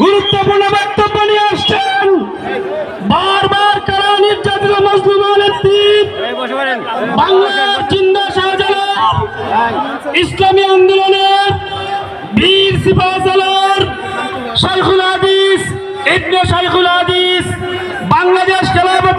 গুরুত্বপূর্ণ বক্তব্য নিয়ে আসছেন। বারবার কারা নির্যাতিত মুসলিমের দ্বীপ বাংলার জিন্দা ইসলামী আন্দোলনের বীর সিপাহসালার শাইখুল হাদিস, ইবনে শাইখুল হাদিস, বাংলাদেশ খেলাফত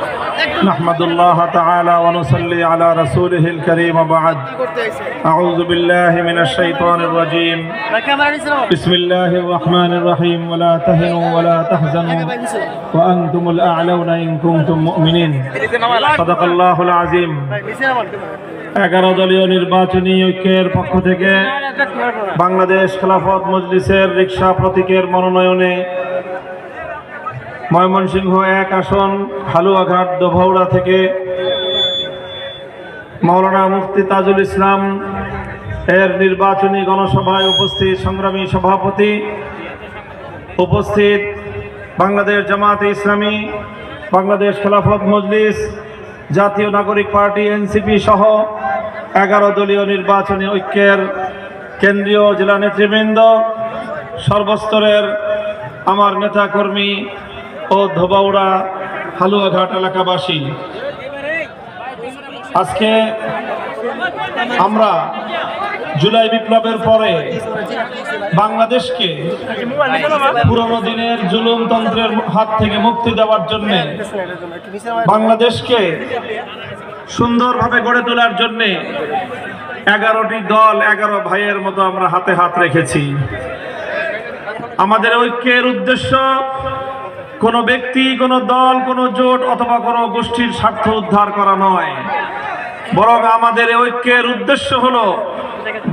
نحمد الله تعالى ونصلي على رسوله الكريم بعد أعوذ بالله من الشيطان الرجيم بسم الله الرحمن الرحيم ولا تهنوا ولا تحزنوا وأنتم الأعلون إن كنتم مؤمنين صدق الله العظيم এগারো দলীয় নির্বাচনী ঐক্যের পক্ষ থেকে বাংলাদেশ খেলাফত মজলিসের রিক্সা প্রতীকের মনোনয়নে ময়মনসিংহ এক আসন হালুয়াঘাট দোভৌড়া থেকে। মাওলানা মুফতি তাজুল ইসলাম এর নির্বাচনী গণসভায় উপস্থিত সংগ্রামী সভাপতি, উপস্থিত বাংলাদেশ জামাতে ইসলামী, বাংলাদেশ খেলাফত মজলিস, জাতীয় নাগরিক পার্টি এনসিপি সহ এগারো দলীয় নির্বাচনী ঐক্যের কেন্দ্রীয় জেলা নেতৃবৃন্দ, সর্বস্তরের আমার নেতাকর্মী ও ধোবাউড়া, হালুয়াঘাট এলাকাবাসী, আজকে আমরা জুলাই বিপ্লবের পরে বাংলাদেশকে পুরনো দিনের জুলুমতন্ত্রের হাত থেকে মুক্তি দেওয়ার জন্য, বাংলাদেশকে সুন্দরভাবে গড়ে তোলার জন্যে এগারোটি দল, এগারো ভাইয়ের মতো আমরা হাতে হাত রেখেছি। আমাদের ঐক্যের উদ্দেশ্য কোনো ব্যক্তি, কোনো দল, কোনো জোট অথবা কোনো গোষ্ঠীর স্বার্থ উদ্ধার করা নয়। বরং আমাদের ঐক্যের উদ্দেশ্য হলো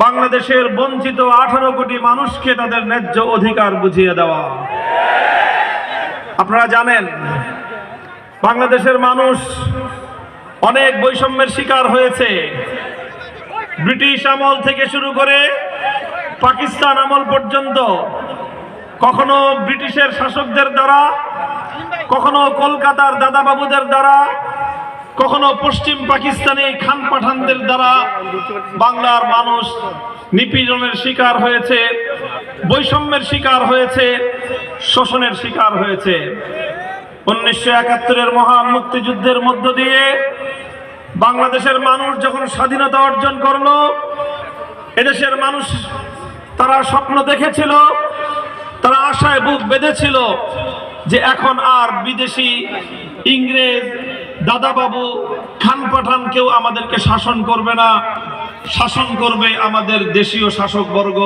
বাংলাদেশের বঞ্চিত আঠারো কোটি মানুষকে তাদের ন্যায্য অধিকার বুঝিয়ে দেওয়া। আপনারা জানেন, বাংলাদেশের মানুষ অনেক বৈষম্যের শিকার হয়েছে। ব্রিটিশ আমল থেকে শুরু করে পাকিস্তান আমল পর্যন্ত কখনো ব্রিটিশের শাসকদের দ্বারা কখনো কলকাতার দাদাবাবুদের দ্বারা, কখনো পশ্চিম পাকিস্তানি খান পাঠানদের দ্বারা বাংলার মানুষ নিপীড়নের শিকার হয়েছে, বৈষম্যের শিকার হয়েছে, শোষণের শিকার হয়েছে। উনিশশো একাত্তরের মহান মুক্তিযুদ্ধের মধ্য দিয়ে বাংলাদেশের মানুষ যখন স্বাধীনতা অর্জন করল, এদেশের মানুষ তারা স্বপ্ন দেখেছিল, তারা আশায় বুক বেঁধেছিল যে এখন আর বিদেশি ইংরেজ দাদাবাবু খান পাঠান কেউ আমাদেরকে শাসন করবে না, শাসন করবে আমাদের দেশীয় শাসক বর্গ।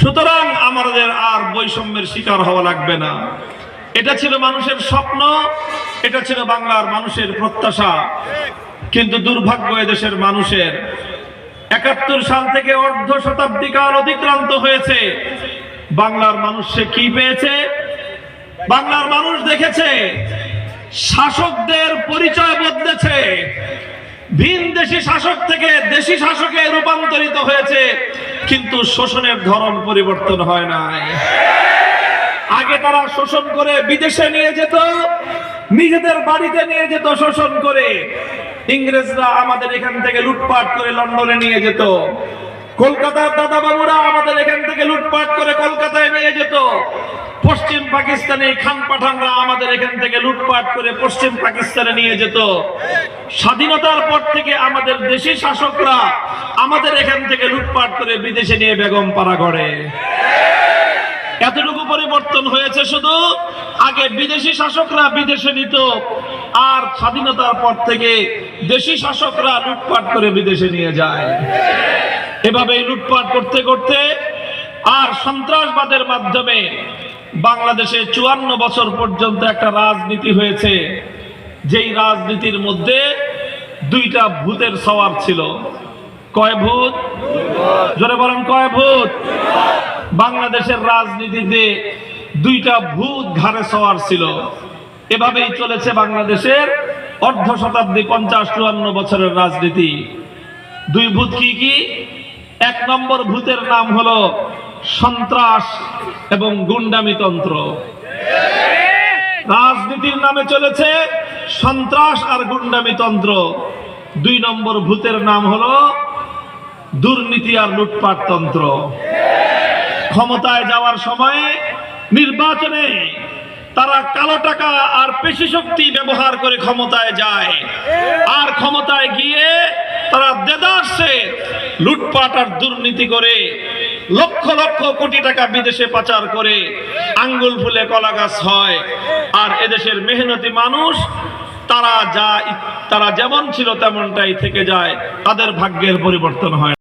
সুতরাং আমাদের আর বৈষম্যের শিকার হওয়া লাগবে না। এটা ছিল মানুষের স্বপ্ন, এটা ছিল বাংলার মানুষের প্রত্যাশা। কিন্তু দুর্ভাগ্য এদেশের মানুষের একাত্তর সাল থেকে অর্ধ শতাব্দী কাল অতিক্রান্ত হয়েছে। বাংলার মানুষ সে কি পেয়েছে? বাংলার মানুষ দেখেছে, শাসকদের পরিচয় বদলেছে, ভিন দেশি শাসক থেকে দেশি শাসকে রূপান্তরিত হয়েছে, কিন্তু শোষণের ধরন পরিবর্তন হয় নাই। আগে তারা শোষণ করে বিদেশে নিয়ে যেত, নিজেদের বাড়িতে নিয়ে যেত শোষণ করে। ইংরেজরা আমাদের এখান থেকে লুটপাট করে লন্ডনে নিয়ে যেত। কলকাতার দাদা বাবুরা আমাদের এখান থেকে লুটপাট করে কলকাতায় নিয়ে যেত। পশ্চিম পাকিস্তানে খান পাঠানরা আমাদের এখান থেকে লুটপাট করে পশ্চিম পাকিস্তানে নিয়ে যেত। স্বাধীনতার পর থেকে আমাদের দেশি শাসকরা আমাদের এখান থেকে লুটপাট করে বিদেশে নিয়ে বেগম পাড়া করে এতটুকু পরিবর্তন হয়েছে শুধু, আগে বিদেশি শাসকরা বিদেশে নিত, আর স্বাধীনতার পর থেকে দেশি শাসকরা লুটপাট করে বিদেশে নিয়ে যায়। এভাবে লুটপাট করতে করতে আর সন্ত্রাসবাদের মাধ্যমে বাংলাদেশে চুয়ান্ন বছর পর্যন্ত একটা রাজনীতি হয়েছে। যেই রাজনীতির মধ্যে দুইটা ভূতের সওয়ার ছিল। কয় ভূত? জোরে বলেন, কয় ভূত? বাংলাদেশের রাজনীতিতে দুইটা ভূত ঘাড়ে সওয়ার ছিল। এভাবেই চলেছে বাংলাদেশের অর্ধ শতাব্দী, পঞ্চাশ, চুয়ান্ন বছরের রাজনীতি। দুই ভূত কি কি? এক নম্বর ভূতের নাম হলো সন্ত্রাস এবং গুন্ডামি তন্ত্র। রাজনীতির নামে চলেছে সন্ত্রাস আর গুন্ডামি তন্ত্র। দুই নম্বর ভূতের নাম হলো দুর্নীতি আর লুটপাট তন্ত্র। ক্ষমতায় যাওয়ার সময়ে নির্বাচনে তারা কালো টাকা আর পেশি শক্তি ব্যবহার করে ক্ষমতায় যায়। আর ক্ষমতায় গিয়ে তারা দেদারসে লুটপাট আর দুর্নীতি করে লক্ষ লক্ষ কোটি টাকা বিদেশে পাচার করে আঙ্গুল ফুলে কলা গাছ হয় আর এদেশের মেহনতি মানুষ, তারা যা তারা যেমন ছিল তেমনটাই থেকে যায়, তাদের ভাগ্যের পরিবর্তন হয়।